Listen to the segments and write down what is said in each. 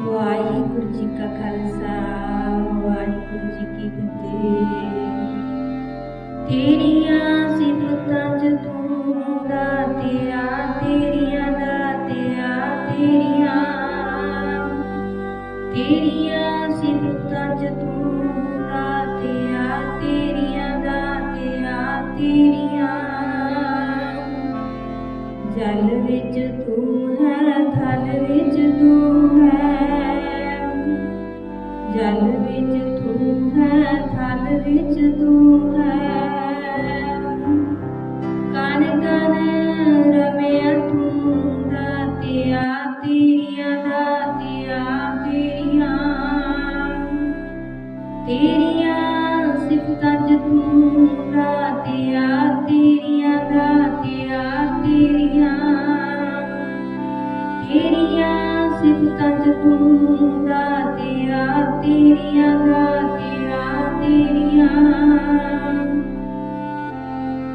ਵਾਹਿਗੁਰੂ ਜੀ ਕਾ ਖਾਲਸਾ ਵਾਹਿਗੁਰੂ ਜੀ ਕੀ ਫਤਿਹ। ਤੇਰੀਆਂ ਸਿਫਤਾਂ ਚ ਤੂੰ ਦਾਤਿਆ ਜਲ ਵਿੱਚ ਤੂੰ ਹੈ ਥਲ ਵਿੱਚ ਤੂੰ ਹੈ। ਦਾਤਿਆ, ਤੇਰੀਆਂ ਦਾਤਿਆ, ਤੇਰੀਆਂ।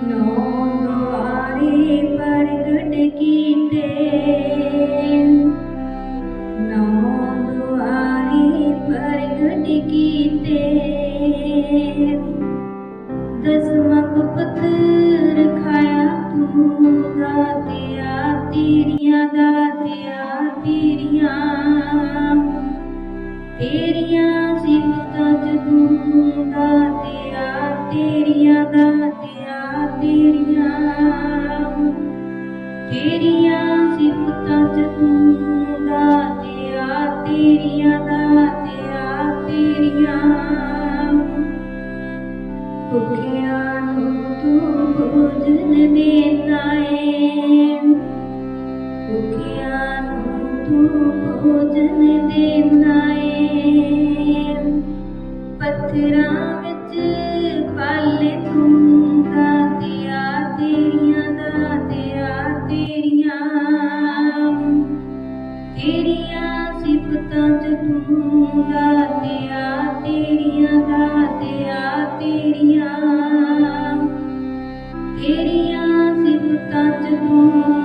ਨੌ ਦੁਆਰੇ ਪ੍ਰਗਟ ਕੀਤੇ। ਨੌ ਦੁਆਰੇ ਪ੍ਰਗਟ ਕੀਤੇ। ਦਸਵਾਂ ਗੁਪਤ ਖਾਇਆ ਤੂੰ ਦਾਤਿਆ। ਤੇਰੀਆਂ ਸਿਫਤਾਂ ਚ ਤੂੰ ਦਾਤਿਆ, ਤੇਰੀਆਂ ਦਾਤਿਆ, ਤੇਰੀਆਂ ਤੇਰੀਆਂ ਸਿਫਤਾਂ ਚ ਤੂੰ ਦਾਤਿਆ, ਤੇਰੀਆਂ ਦਾਤਿਆ, ਤੇਰੀਆਂ ਭੁੱਖਿਆਂ ਨੂੰ ਤੂੰ ਭੋਜਨ ਦੇਣਾ ਏ। ਭੁੱਖਿਆਂ ਨੂੰ ਤੂੰ ਭੋਜਨ ਦੇਣਾ ਪੱਥਰਾਂ ਵਿੱਚ ਪਾਲੇ ਤੂੰ ਦਾਤਿਆ ਤੇਰੀਆਂ ਦਾਤਿਆ ਤੇਰੀਆਂ। ਤੇਰੀਆਂ ਸਿਫਤਾਂ ਚ ਤੂੰ ਦਾਤਿਆ ਤੇਰੀਆਂ ਦਾਤਿਆ ਤੇਰੀਆਂ। ਤੇਰੀਆਂ ਸਿਫਤਾਂ ਚ ਤੂੰ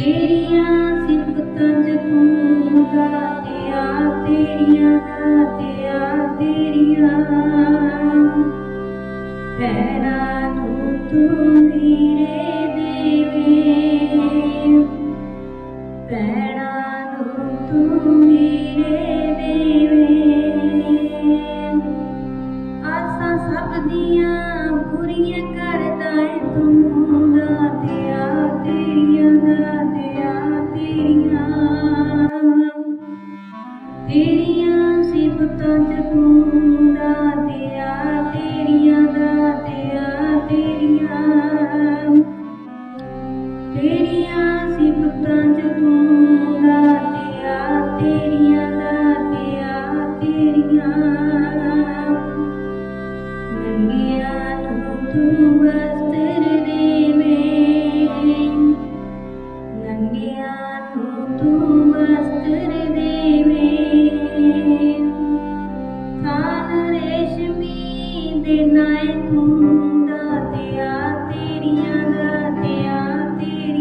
ਤੇਰੀਆਂ ਸਿਫਤਾਂ ਚ ਤੂੰ ਤੇਰੀਆਂ ਦਾਤਿਆ, ਤੇਰੀਆਂ ਤੇਰੀਆਂ ਤੂੰ ਤੂੰ ਵੀਰੇ ਦੇਵੇ ਪੈਰਾਂ ਨੂੰ ਤੂੰ ਵੀਰੇ ਦੇਵੇ ਆਸਾਂ ਸਭ ਦੀਆਂ ਪੂਰੀਆਂ ਤੇਰੀਆਂ ਸਿਫਤਾਂ ਚ ਤੂੰ ਦਾਤਿਆ ਤੇਰੀਆਂ ਦਾਤਿਆ ਤੇਰੀਆਂ। ਤੇਰੀਆਂ ਸਿਫਤਾਂ ਚ ਤੂੰ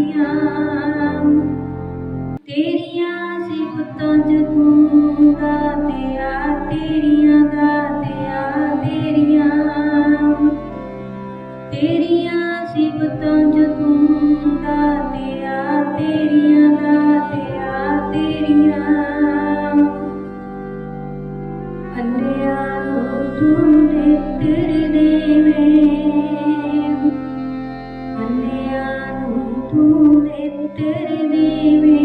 ਤੇਰੀਆਂ। ਤੇਰੀਆਂ ਸਿਫਤਾਂ ਚ ਤੂੰ ਦਾਤਿਆ ਤੇਰੀਆਂ ਦਾਤਿਆ ਤੇਰੀਆਂ। ਤੇਰੀਆਂ ਸਿਫਤਾਂ ਚ ਤੂੰ ਦਾਤਿਆ ਤੇਰੀਆਂ ਦਾਤਿਆ ਤੇਰੀਆਂ। ਅੰਨਿਆਂ ਨੂੰ ਤੂੰ ਤੇਰੇ ਦੇਵੇ ਤੂੰ ਮੈਨੂੰ ਤੇਰੇ ਦੀਵੇ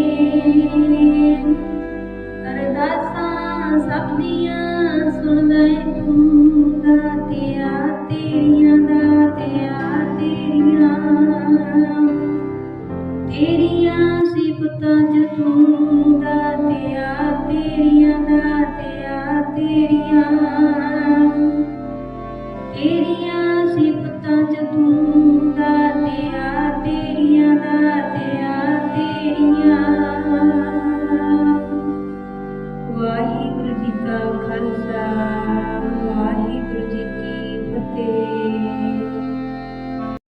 ਅਰਦਾਸਾਂ ਸਭ ਦੀਆਂ ਸੁਣਦਾ ਏ ਤੂੰ ਦਾਤਿਆ ਤੇਰੀਆਂ ਦਾਤਿਆ ਤੇਰੀਆਂ ਤੇਰੀਆਂ ਸਿਫਤਾਂ ਚ ਤੂੰ ਦਾਤਿਆ ਤੇਰੀਆਂ ਦਾਤਿਆ ਤੇਰੀਆਂ ਤੇਰੀਆਂ